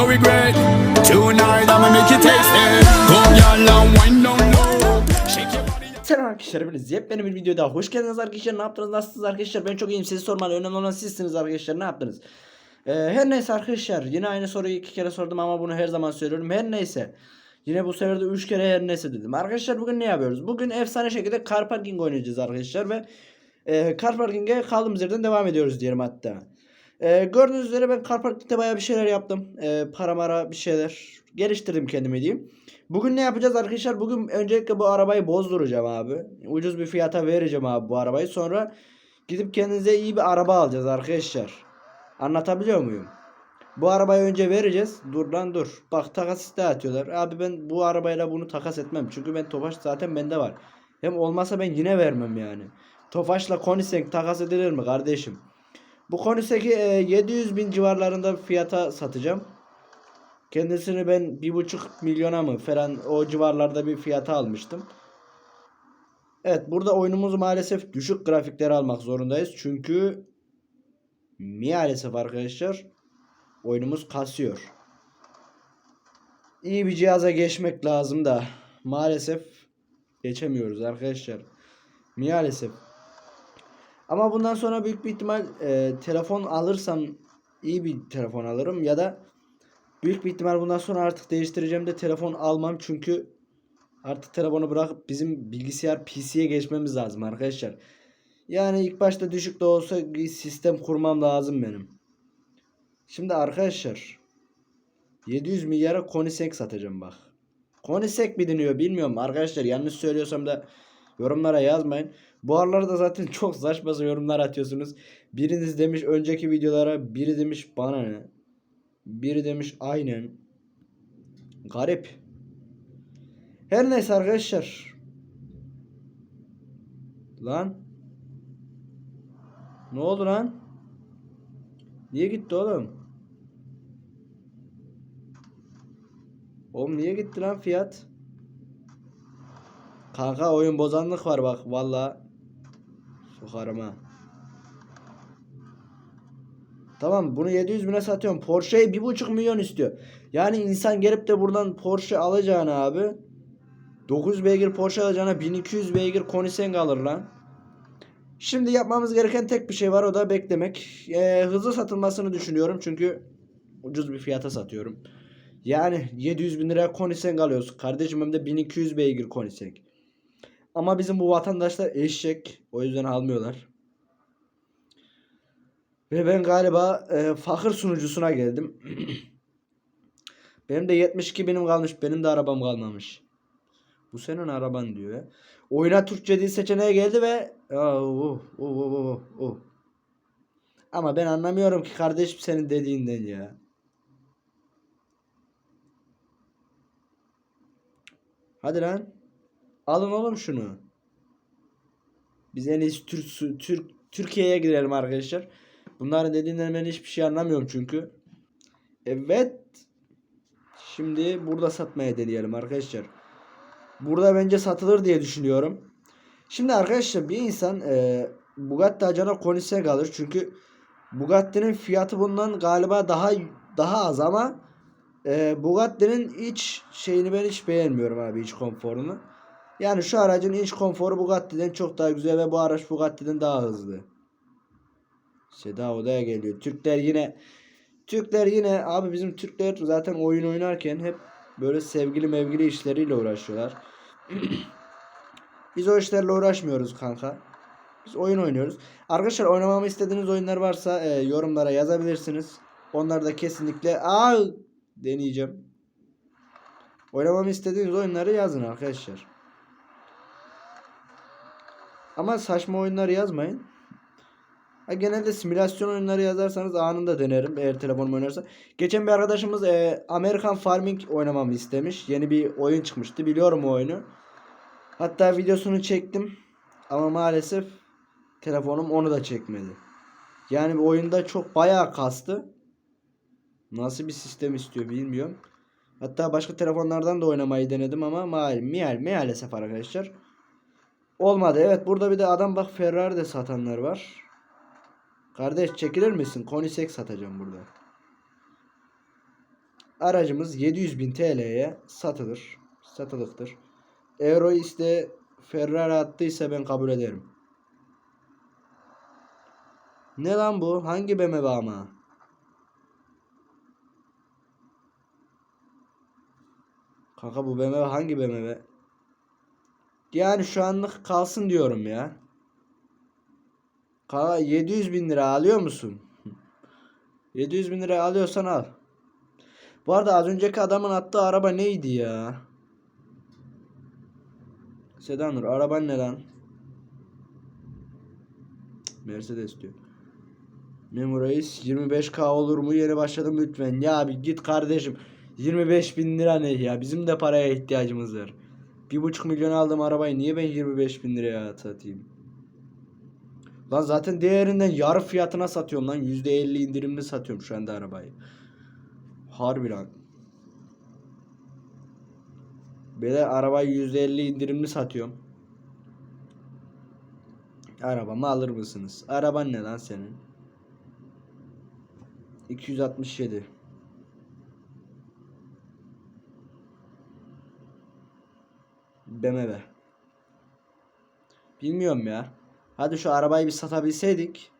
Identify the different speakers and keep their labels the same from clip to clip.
Speaker 1: no regret. Tonight I'ma make you taste it. Come y'all and wind down.
Speaker 2: Selam arkadaşlar hepiniz yepyeni bir videoya daha hoş geldiniz arkadaşlar. Ne yaptınız nasılsınız arkadaşlar? Ben çok iyiyim sizi sormalı. Önemli olan sizsiniz arkadaşlar. Ne yaptınız? Ee, her neyse arkadaşlar yine aynı soruyu iki kere sordum ama bunu her zaman söylüyorum. Her neyse Yine bu sefer de 3 kere her neyse dedim. Arkadaşlar bugün ne yapıyoruz? Bugün efsane şekilde car parking oynayacağız arkadaşlar ve e, car parking'e kaldığımız yerden devam ediyoruz diyelim hatta ee, gördüğünüz üzere ben car parking'de baya bir şeyler yaptım ee, para bir şeyler geliştirdim kendime diyeyim Bugün ne yapacağız arkadaşlar? Bugün öncelikle bu arabayı bozduracağım abi. Ucuz bir fiyata vereceğim abi bu arabayı. Sonra gidip kendinize iyi bir araba alacağız arkadaşlar. Anlatabiliyor muyum? Bu arabayı önce vereceğiz. Dur lan dur. Bak takas isteği atıyorlar. Abi ben bu arabayla bunu takas etmem. Çünkü ben Tofaş zaten bende var. Hem olmasa ben yine vermem yani. Tofaş'la Konisek takas edilir mi kardeşim? Bu Konisek'i e, 700 bin civarlarında fiyata satacağım. Kendisini ben bir buçuk milyona mı falan o civarlarda bir fiyata almıştım. Evet burada oyunumuzu maalesef düşük grafikleri almak zorundayız. Çünkü maalesef arkadaşlar oyunumuz kasıyor. İyi bir cihaza geçmek lazım da maalesef geçemiyoruz arkadaşlar. Maalesef. Ama bundan sonra büyük bir ihtimal e, telefon alırsam iyi bir telefon alırım ya da Büyük bir ihtimal bundan sonra artık değiştireceğim de telefon almam çünkü artık telefonu bırakıp bizim bilgisayar PC'ye geçmemiz lazım arkadaşlar. Yani ilk başta düşük de olsa bir sistem kurmam lazım benim. Şimdi arkadaşlar 700 milyara Konisek satacağım bak. Konisek mi deniyor bilmiyorum arkadaşlar yanlış söylüyorsam da yorumlara yazmayın. Bu aralarda zaten çok saçma yorumlar atıyorsunuz. Biriniz demiş önceki videolara biri demiş bana ne. Biri demiş aynen. Garip. Her neyse arkadaşlar. Lan. Ne oldu lan? Niye gitti oğlum? Oğlum niye gitti lan fiyat? Kanka oyun bozanlık var bak valla. Sokarım ha. Tamam bunu 700 bine satıyorum. Porsche'yi 1.5 milyon istiyor. Yani insan gelip de buradan Porsche alacağını abi 900 beygir Porsche alacağına 1200 beygir Koenigsegg alır lan. Şimdi yapmamız gereken tek bir şey var o da beklemek. Ee, hızlı satılmasını düşünüyorum çünkü ucuz bir fiyata satıyorum. Yani 700 bin liraya Koenigsegg alıyoruz. Kardeşim hem de 1200 beygir Koenigsegg. Ama bizim bu vatandaşlar eşek. O yüzden almıyorlar. Ve ben galiba e, fakir sunucusuna geldim. benim de 72 binim kalmış. Benim de arabam kalmamış. Bu senin araban diyor ya. Oyuna Türkçe dil seçeneği geldi ve oh, oh, oh, oh, oh, oh. Ama ben anlamıyorum ki kardeşim senin dediğinden ya. Hadi lan. Alın oğlum şunu. Biz en iyisi Türk, Türk Türkiye'ye girelim arkadaşlar. Bunların dediğinden ben hiçbir şey anlamıyorum çünkü. Evet. Şimdi burada satmaya deneyelim arkadaşlar. Burada bence satılır diye düşünüyorum. Şimdi arkadaşlar bir insan e, Bugatti acana Koenigsegg alır. Çünkü Bugatti'nin fiyatı bundan galiba daha daha az ama e, Bugatti'nin iç şeyini ben hiç beğenmiyorum abi iç konforunu. Yani şu aracın iç konforu Bugatti'den çok daha güzel ve bu araç Bugatti'den daha hızlı. Seda odaya geliyor. Türkler yine Türkler yine abi bizim Türkler zaten oyun oynarken hep böyle sevgili mevgili işleriyle uğraşıyorlar. Biz o işlerle uğraşmıyoruz kanka. Biz oyun oynuyoruz. Arkadaşlar oynamamı istediğiniz oyunlar varsa e, yorumlara yazabilirsiniz. Onları da kesinlikle aa deneyeceğim. Oynamamı istediğiniz oyunları yazın arkadaşlar. Ama saçma oyunlar yazmayın. Ha, genelde simülasyon oyunları yazarsanız anında denerim eğer telefonum oynarsa. Geçen bir arkadaşımız e, American Farming oynamamı istemiş. Yeni bir oyun çıkmıştı. Biliyorum o oyunu. Hatta videosunu çektim. Ama maalesef telefonum onu da çekmedi. Yani oyunda çok bayağı kastı. Nasıl bir sistem istiyor bilmiyorum. Hatta başka telefonlardan da oynamayı denedim ama mal, maalesef arkadaşlar. Olmadı. Evet burada bir de adam bak Ferrari de satanlar var. Kardeş çekilir misin? Konisek satacağım burada. aracımız 700.000 TL'ye satılır. Satılıktır. Euro iste Ferrari attıysa ben kabul ederim. Ne lan bu? Hangi BMW ama? Kanka bu BMW hangi BMW? Yani şu anlık kalsın diyorum ya. Kanka 700 bin lira alıyor musun? 700 bin lira alıyorsan al. Bu arada az önceki adamın attığı araba neydi ya? Sedanur araban ne lan? Mercedes diyor. Memo Reis 25k olur mu? Yeni başladım lütfen. Ya bir git kardeşim. 25 bin lira ne ya? Bizim de paraya ihtiyacımız var. Bir buçuk milyon aldığım arabayı niye ben 25 bin liraya satayım? Lan zaten değerinden yarı fiyatına satıyorum lan. %50 indirimli satıyorum şu anda arabayı. Harbi lan. Beyler arabayı %50 indirimli satıyorum. Arabamı alır mısınız? Araban ne lan senin? 267. BMW. Bilmiyorum ya. Hadi şu arabayı bir satabilseydik.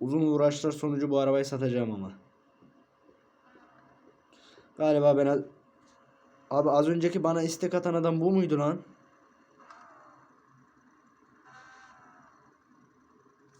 Speaker 2: Uzun uğraşlar sonucu bu arabayı satacağım ama. Galiba ben Abi az önceki bana istek atan adam bu muydu lan?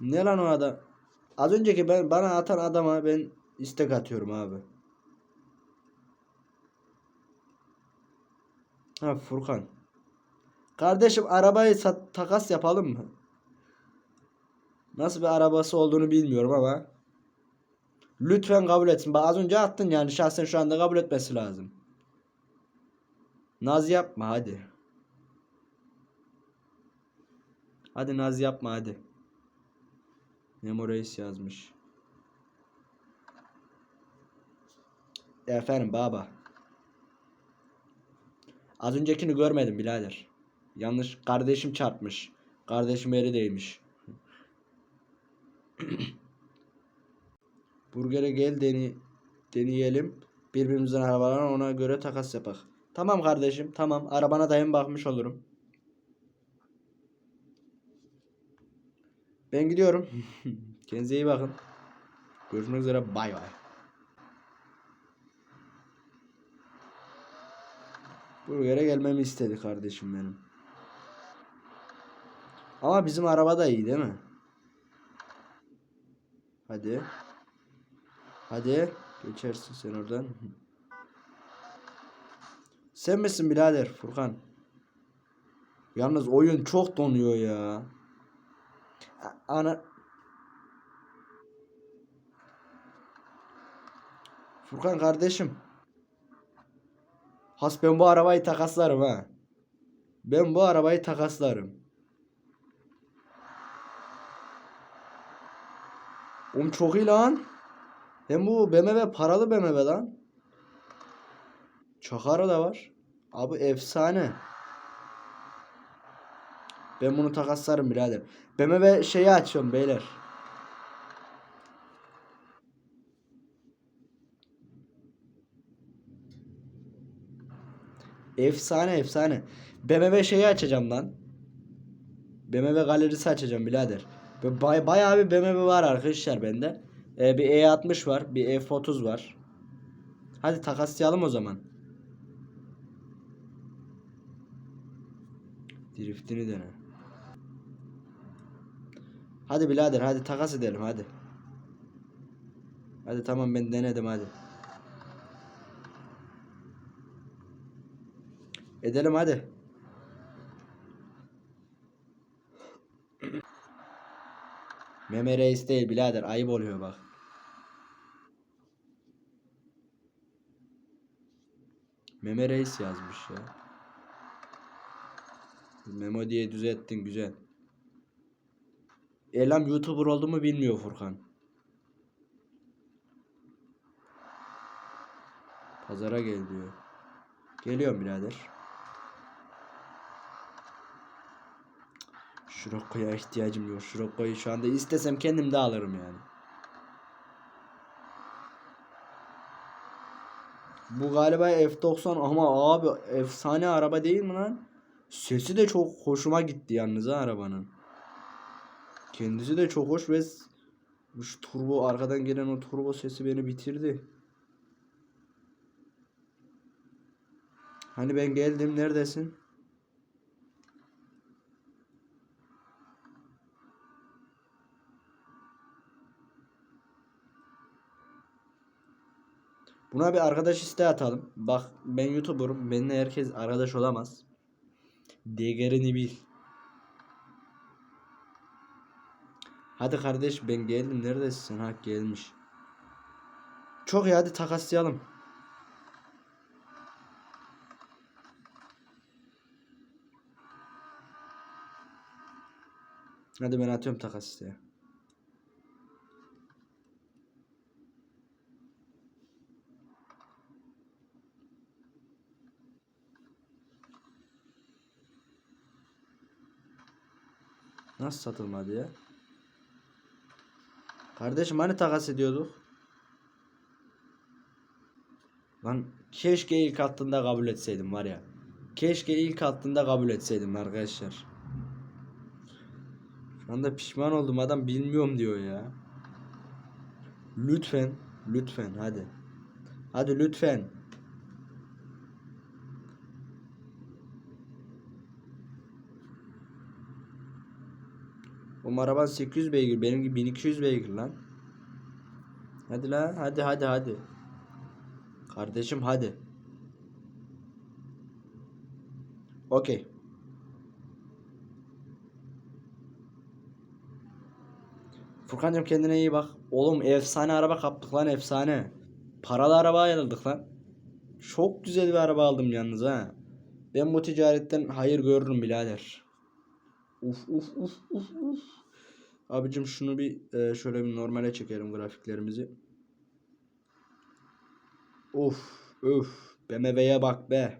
Speaker 2: Ne lan o adam? Az önceki ben bana atan adama ben istek atıyorum abi. Ha Furkan. Kardeşim arabayı takas yapalım mı? Nasıl bir arabası olduğunu bilmiyorum ama. Lütfen kabul etsin. Bak az önce attın yani şahsen şu anda kabul etmesi lazım. Naz yapma hadi. Hadi naz yapma hadi. Memo Reis yazmış. Efendim baba. Az öncekini görmedim birader. Yanlış kardeşim çarpmış. Kardeşim eri değmiş. Burger'e gel deni deneyelim. Birbirimizden arabalarına ona göre takas yapak. Tamam kardeşim tamam. Arabana da hem bakmış olurum. Ben gidiyorum. Kendinize iyi bakın. Görüşmek üzere. Bay bay. Burger'e gelmemi istedi kardeşim benim. Ama bizim araba da iyi değil mi? Hadi. Hadi. Geçersin sen oradan. Sen misin birader Furkan? Yalnız oyun çok donuyor ya. Ana... Furkan kardeşim. Has ben bu arabayı takaslarım ha. Ben bu arabayı takaslarım. Oğlum çok iyi lan. Hem bu BMW paralı BMW lan. Çakarı da var. Abi efsane. Ben bunu takaslarım birader. BMW şeyi açıyorum beyler. Efsane efsane. BMW şeyi açacağım lan. BMW galerisi açacağım birader. Ve Bay, bayağı bir BMW var arkadaşlar bende. Ee, bir E60 var. Bir F30 var. Hadi takaslayalım o zaman. Driftini dene. Hadi birader hadi takas edelim hadi. Hadi tamam ben denedim hadi. Edelim hadi. Meme reis değil birader ayıp oluyor bak. Meme reis yazmış ya. Memo diye düzelttin güzel. Elam YouTuber oldu mu bilmiyor Furkan. Pazara gel diyor. Geliyorum birader. Şuroko'ya ihtiyacım yok. Şuroko'yu şu anda istesem kendim de alırım yani. Bu galiba F90 ama abi efsane araba değil mi lan? Sesi de çok hoşuma gitti yalnız ha arabanın. Kendisi de çok hoş ve şu turbo arkadan gelen o turbo sesi beni bitirdi. Hani ben geldim neredesin? Buna bir arkadaş isteği atalım. Bak ben YouTuber'ım. Benimle herkes arkadaş olamaz. Değerini bil. Hadi kardeş ben geldim. Neredesin? Ha gelmiş. Çok iyi hadi takaslayalım. Hadi ben atıyorum takas isteği. Nasıl satılmadı ya? Kardeşim hani takas ediyorduk? Lan keşke ilk attığında kabul etseydim var ya. Keşke ilk attığında kabul etseydim arkadaşlar. Şu anda pişman oldum adam bilmiyorum diyor ya. Lütfen, lütfen hadi. Hadi lütfen. O araban 800 beygir. Benimki 1200 beygir lan. Hadi la. Hadi hadi hadi. Kardeşim hadi. Okey. Furkan'cığım kendine iyi bak. Oğlum efsane araba kaptık lan efsane. Paralı araba ayarladık lan. Çok güzel bir araba aldım yalnız ha. Ben bu ticaretten hayır görürüm birader. Uf uf uf uf uf. Abicim şunu bir e, şöyle bir normale çekelim grafiklerimizi. Uf uf BMW'ye bak be.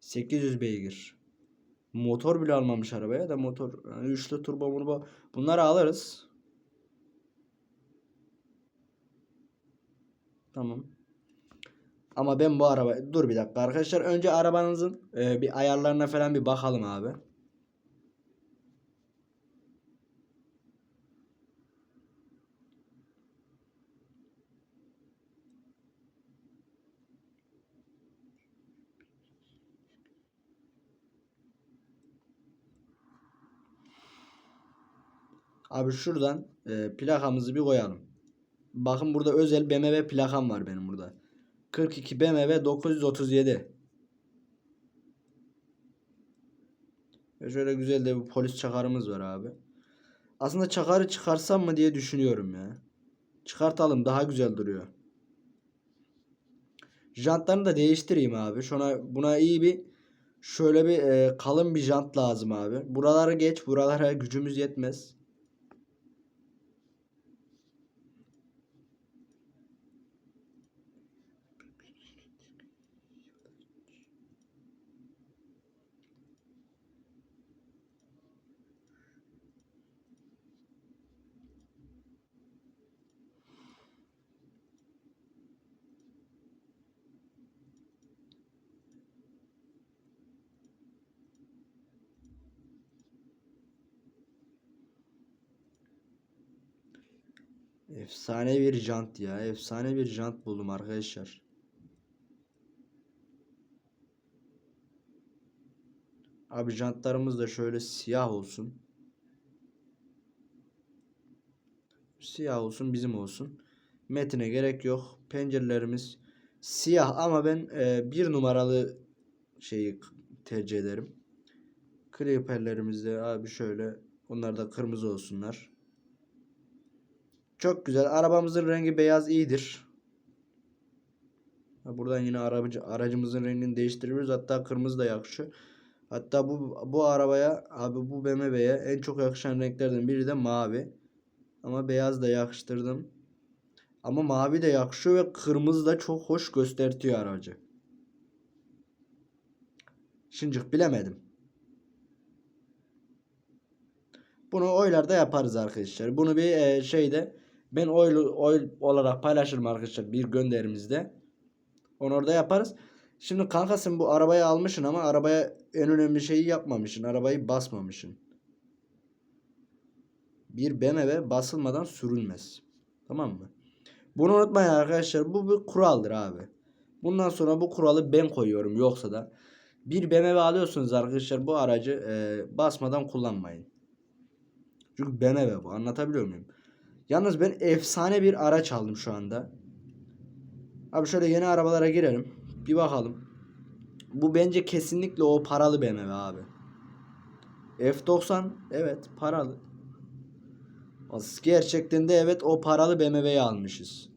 Speaker 2: 800 beygir. Motor bile almamış arabaya da motor yani üçlü turbo murbo bunları alırız. Tamam. Ama ben bu araba dur bir dakika arkadaşlar önce arabanızın e, bir ayarlarına falan bir bakalım abi. Abi şuradan e, plakamızı bir koyalım. Bakın burada özel BMW plakam var benim burada. 42 BMW 937. Ve şöyle güzel de bir polis çakarımız var abi. Aslında çakarı çıkarsam mı diye düşünüyorum ya. Çıkartalım daha güzel duruyor. Jantlarını da değiştireyim abi. Şuna buna iyi bir şöyle bir e, kalın bir jant lazım abi. Buraları geç. Buralara gücümüz yetmez. Efsane bir jant ya. Efsane bir jant buldum arkadaşlar. Abi jantlarımız da şöyle siyah olsun. Siyah olsun bizim olsun. Metine gerek yok. Pencerelerimiz siyah ama ben e, bir numaralı şeyi tercih ederim. Kliperlerimiz de abi şöyle. Onlar da kırmızı olsunlar. Çok güzel. Arabamızın rengi beyaz iyidir. Buradan yine aracı, aracımızın rengini değiştiriyoruz. Hatta kırmızı da yakışıyor. Hatta bu bu arabaya abi bu BMW'ye en çok yakışan renklerden biri de mavi. Ama beyaz da yakıştırdım. Ama mavi de yakışıyor ve kırmızı da çok hoş göstertiyor aracı. Şıncık bilemedim. Bunu oylarda yaparız arkadaşlar. Bunu bir e, şeyde ben oy, oy olarak paylaşırım arkadaşlar bir gönderimizde. Onu orada yaparız. Şimdi kanka sen bu arabayı almışsın ama arabaya en önemli şeyi yapmamışsın. Arabayı basmamışsın. Bir BMW basılmadan sürülmez. Tamam mı? Bunu unutmayın arkadaşlar. Bu bir kuraldır abi. Bundan sonra bu kuralı ben koyuyorum. Yoksa da bir BMW alıyorsunuz arkadaşlar bu aracı e, basmadan kullanmayın. Çünkü BMW bu. Anlatabiliyor muyum? Yalnız ben efsane bir araç aldım şu anda. Abi şöyle yeni arabalara girelim. Bir bakalım. Bu bence kesinlikle o paralı BMW abi. F90 evet paralı. Gerçekten de evet o paralı BMW'yi almışız.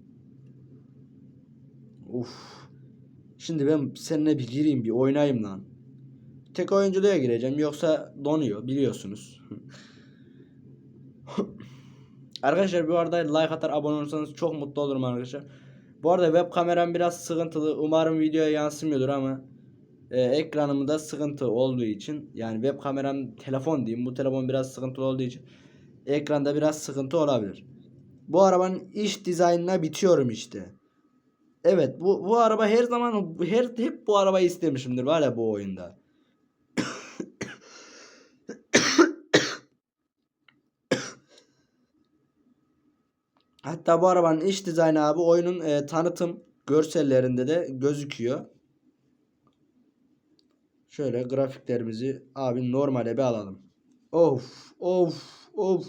Speaker 2: Uf. Şimdi ben seninle bir gireyim bir oynayayım lan. Tek oyunculuğa gireceğim yoksa donuyor biliyorsunuz. arkadaşlar bu arada like atar abone olursanız çok mutlu olurum arkadaşlar. Bu arada web kameram biraz sıkıntılı. Umarım videoya yansımıyordur ama e, ekranımda sıkıntı olduğu için yani web kameram telefon diyeyim bu telefon biraz sıkıntılı olduğu için ekranda biraz sıkıntı olabilir. Bu arabanın iç dizaynına bitiyorum işte. Evet bu bu araba her zaman her hep bu arabayı istemişimdir var ya bu oyunda. Hatta bu arabanın iç dizaynı abi oyunun e, tanıtım görsellerinde de gözüküyor. Şöyle grafiklerimizi abi normale bir alalım. Of of of.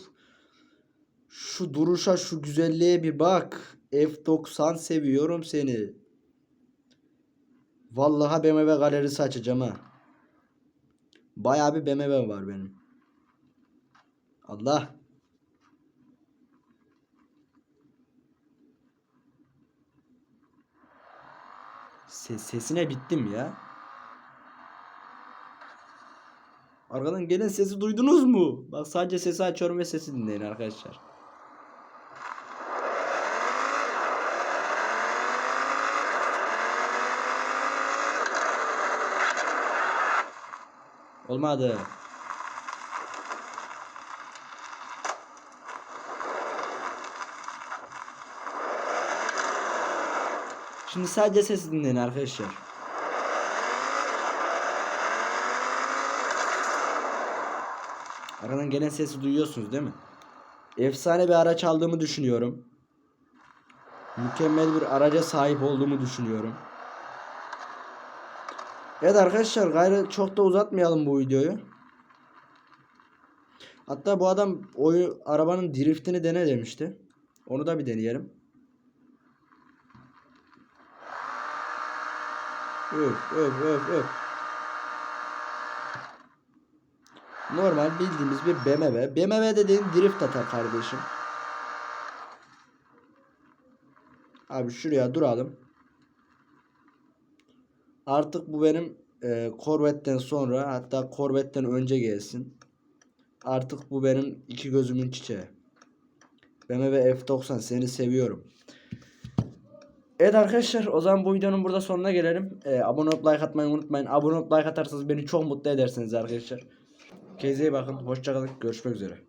Speaker 2: Şu duruşa şu güzelliğe bir bak. F90 seviyorum seni. Vallahi BMW galerisi açacağım ha. Bayağı bir BMW var benim. Allah. Ses, sesine bittim ya. Arkadan gelen sesi duydunuz mu? Bak sadece sesi açıyorum ve sesi dinleyin arkadaşlar. Olmadı. Şimdi sadece sesi dinleyin arkadaşlar. Aradan gelen sesi duyuyorsunuz değil mi? Efsane bir araç aldığımı düşünüyorum. Mükemmel bir araca sahip olduğumu düşünüyorum. Evet arkadaşlar gayrı çok da uzatmayalım bu videoyu. Hatta bu adam oyu arabanın driftini dene demişti. Onu da bir deneyelim. Öf öf öf öf. Normal bildiğimiz bir BMW. BMW dediğin drift atar kardeşim. Abi şuraya duralım. Artık bu benim e, Corvette'den sonra hatta Corvette'den önce gelsin. Artık bu benim iki gözümün çiçeği. BMW F90 seni seviyorum. Evet arkadaşlar o zaman bu videonun burada sonuna gelelim. Ee, abone olup like atmayı unutmayın. Abone olup like atarsanız beni çok mutlu edersiniz arkadaşlar. Kendinize bakın. Hoşçakalın. Görüşmek üzere.